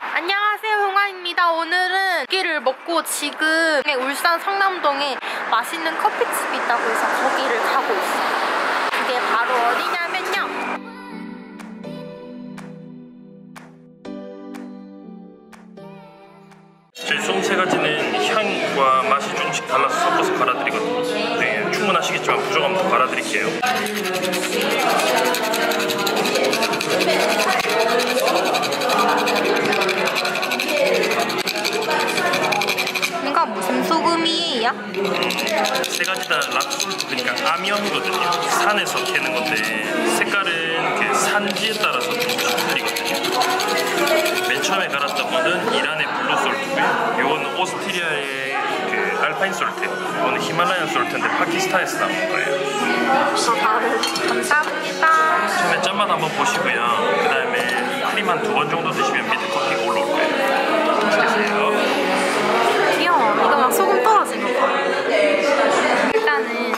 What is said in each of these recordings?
안녕하세요 홍아입니다. 오늘은 고기를 먹고 지금 울산 성남동에 맛있는 커피집이 있다고 해서 거기를 가고 있어요. 그게 바로 어디냐면요. 저희 송세 가지는 향과 맛이 조금씩 달라서 섞어서 갈아드리거든요. 네, 충분하시겠지만 부족하면 더 갈아드릴게요. 이거 무슨 소금이에요? 세 가지 다 락솔트 그러니까 아미언이거든요. 산에서 캐는 건데 색깔은 그 산지에 따라서 조금씩 틀리거든요. 맨 처음에 갈았던 거는 이란의 블루솔트고요. 이건 오스트리아의 그 알파인 솔트. 이거는 히말라야 솔트인데 파키스탄에서 나온 거예요. 감사합니다 처음에 짠맛 한번 보시고요. 그 다음에 크림 한 두 번 정도 드시면 밑에 커피가 올라올 거예요. 드세요. 귀여워 이거 막 소금 떨어지는 거 일단은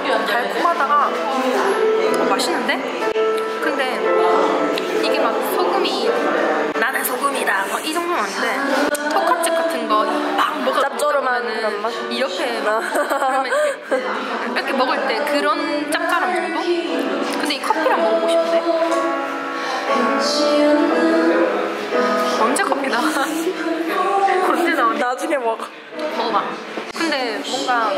달콤하다가 어, 맛있는데? 근데 이게 막 소금이 나는 소금이다 막 이 정도는 아닌데 포카칩 같은 거막 먹어 맛? 이렇게 그러면 이렇게, 이렇게 먹을 때 그런 짭짤함 정도? 근데 이 커피랑 먹어보고 싶네 언제 커피 나와? 언제 나오니? 나중에 먹어. 먹어봐. 근데 뭔가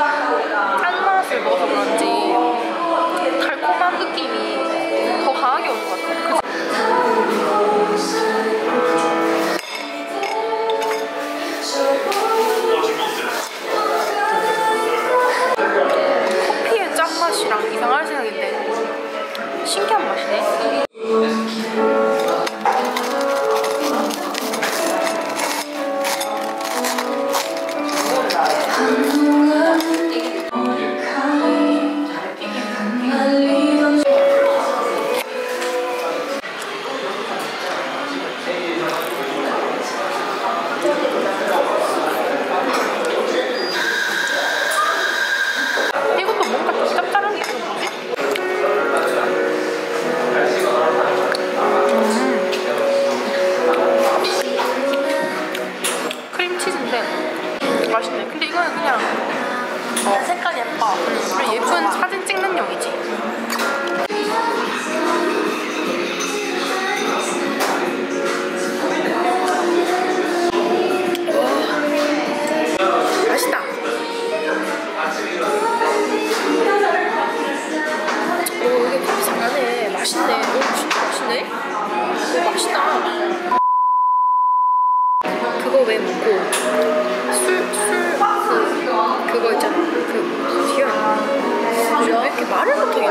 예쁜 사진 찍는 용이지.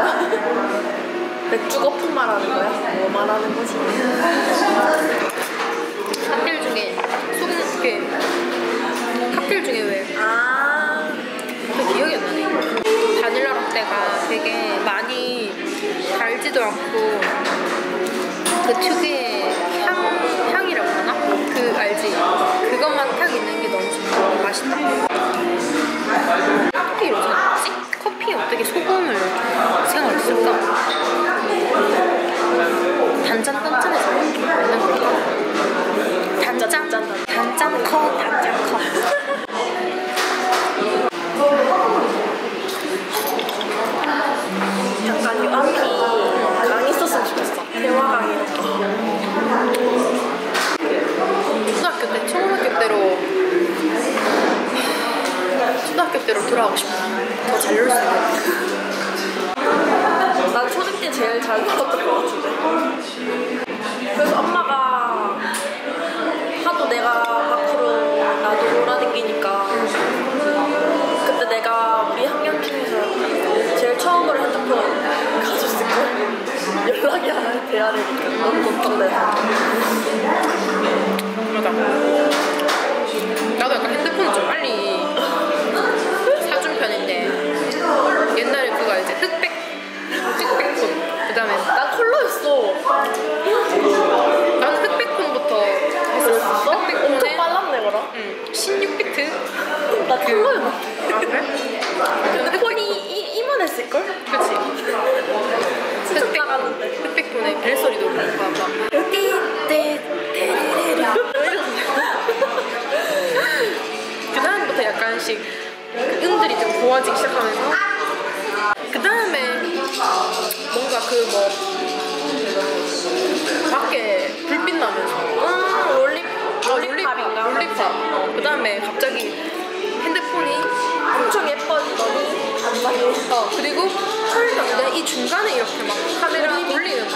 맥주 거품 말하는 거야? 뭐 말하는 거지? 칵테일 중에 소금 그 칵테일 중에 왜 아. 그 기억이 안 나네. 바닐라 라떼가 되게 많이 달지도 않고 그 특유의 향, 향이라고 하나? 그 알지? 그것만 딱 있는 게 너무 좋아. 맛있다. 초등학교 때로 돌아가고 싶어. 더잘 놀 수 있는. 난 초등 때 제일 잘 놀았던 것 같은데. 그래서 엄마가 하도 내가 밖으로 나도 놀아다니니까 그때 내가 우리 학년 중에서 제일 처음으로 핸드폰 가졌을걸? 돼야 되니까 너무 걱정돼서 나 컬러였는데 아 그래? 근데 폰이 이, 이만했을걸? 그렇지. 진짜 작았는데 흑백폰에 벨소리도 막그 다음부터 약간씩 그 음들이 좀 고와지기 시작하면서 그 다음에 뭔가 그 뭐 밖에 불빛 나면서 음 롤리 어, 롤리팝인가? 롤리팝 그 다음에 갑자기 핸드폰이 엄청 예뻐지더니 어 그리고 털는데 이 중간에 이렇게 막 카메라 돌리는 거.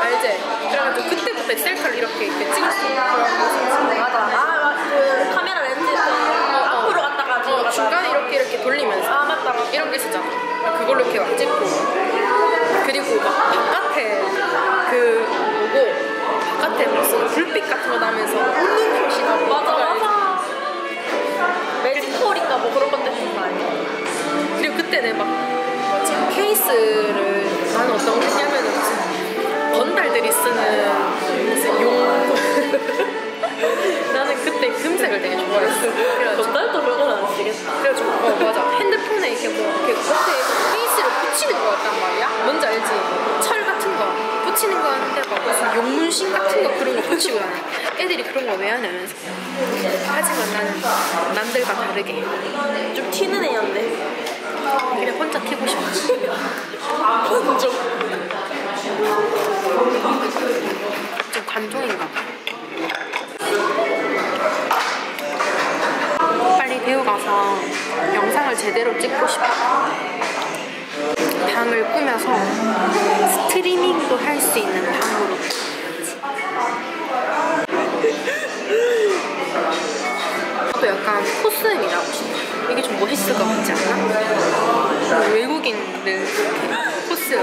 알지? 그래가지고 그때부터 셀카를 이렇게 이렇게 있는 그런 맞아. 아그 카메라 렌즈 앞으로 갔다가 뒤로 어, 중간에 이렇게 이렇게 돌리면서 아 맞다 맞다 이런 게 있었잖아. 그걸로 이렇게 막 찍고. 그리고 막 바깥에 그 뭐고 바깥에 무슨 불빛 같은 거 나면서 웃는 표시 나고 맞아 그거 알지? 맞아 그때는 막 뭐지 케이스를 나는 어떤 거 했냐면은 무슨 건달들이 쓰는 무슨 용. 나는 그때 금색을 되게 좋아했어. 전달도 그건 안 쓰겠다. 그래가지고 어 맞아. 핸드폰에 이렇게 뭐 이렇게 겉에 케이스를 붙이는 거였단 말이야? 뭔지 알지? 철 같은 거. 붙이는 거 하는데 막 무슨 용문신 같은 거 그런 거 붙이고 다녀. 애들이 그런 거 왜 하냐면서. 하지만 나는 남들과 다르게 좀 튀는 애였네 그냥 혼자 튀고 싶어. 먼저 좀 관종인가 봐. 빨리 배우 가서 영상을 제대로 찍고 싶어. 방을 꾸며서 스트리밍도 할 수 있는 방으로. 나도 약간 코스튬이 나고 싶어 이게 좀 멋있을 것 같지 않아? 뭐 외국인들 코스